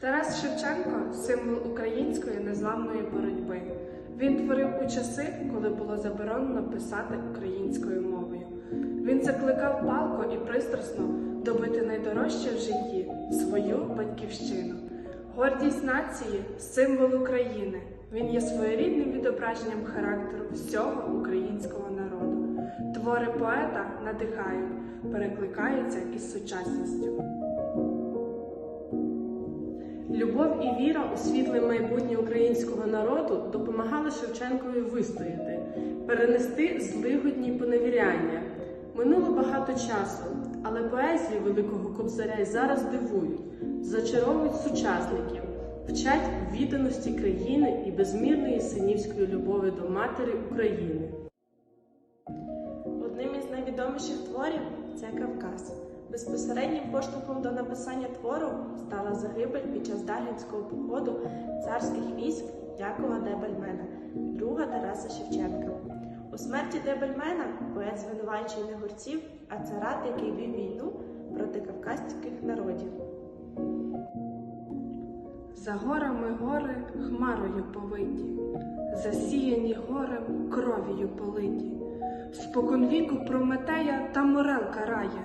Тарас Шевченко символ української незламної боротьби. Він творив у часи, коли було заборонено писати українською мовою. Він закликав палко і пристрасно добити найдорожче в житті свою батьківщину. Гордість нації символ України. Він є своєрідним відображенням характеру всього українського народу. Твори поета надихають, перекликаються із сучасністю. Любов і віра у світле майбутнє українського народу допомагали Шевченкові вистояти, перенести злигодні поневіряння. Минуло багато часу, але поезії Великого Кобзаря й зараз дивують, зачаровують сучасників, вчать відданості країни і безмірної синівської любові до матері України. Одним із найвідоміших творів це Кавказ. Безпосереднім поштовхом до написання твору стала загибель під час Даргінського походу царських військ Якова Дебельмена, друга Тараса Шевченка. У смерті Дебельмена поет звинувачує не горців, а царат, який вів війну проти кавказьких народів. За горами гори хмарою повиті, засіяні горем кров'ю политі. Споконвіку Прометея та морел карає,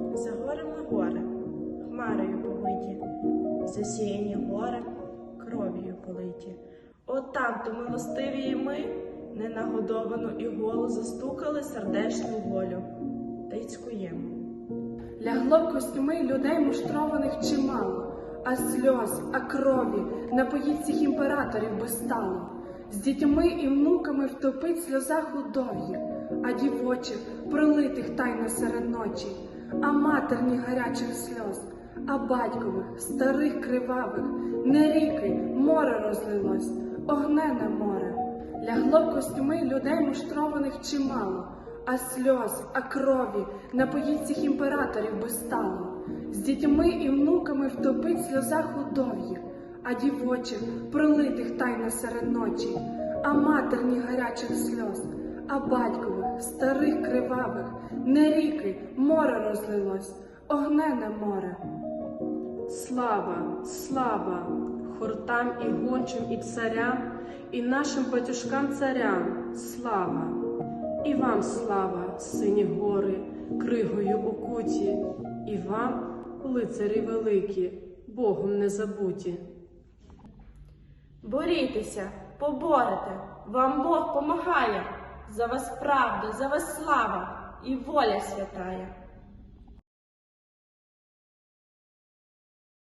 Хмарою повиті, засіяні гори, кров'ю политі. От там то милостиві ми, ненагодовану і голу застукали сердечну волю, та й цькуємо. Лягло костюми людей муштрованих чимало, а сльоз, а крові напоїть цих імператорів безстало. З дітьми і внуками втопить в сльозах а дівочих пролитих тайно серед ночі, а матерні гарячих сльоз, а батькових, старих кривавих, не ріки, море розлилось, огнене море. Лягло костюми людей муштрованих чимало, а сльоз, а крові напоїть цих імператорів безстало. З дітьми і внуками втопить в сльозах а дівочих пролитих тайно серед ночі, а матерні гарячих сльоз, а батькових, старих кривавих, не ріки, море розлилось, огнене море. Слава, слава хортам і гончим, і царям, і нашим батюшкам царям, слава, і вам слава, сині гори, кригою окуті, і вам, лицарі великі, Богом не забуті. Борітеся, поборете, вам Бог помагає. За вас правда, за вас слава і воля святая.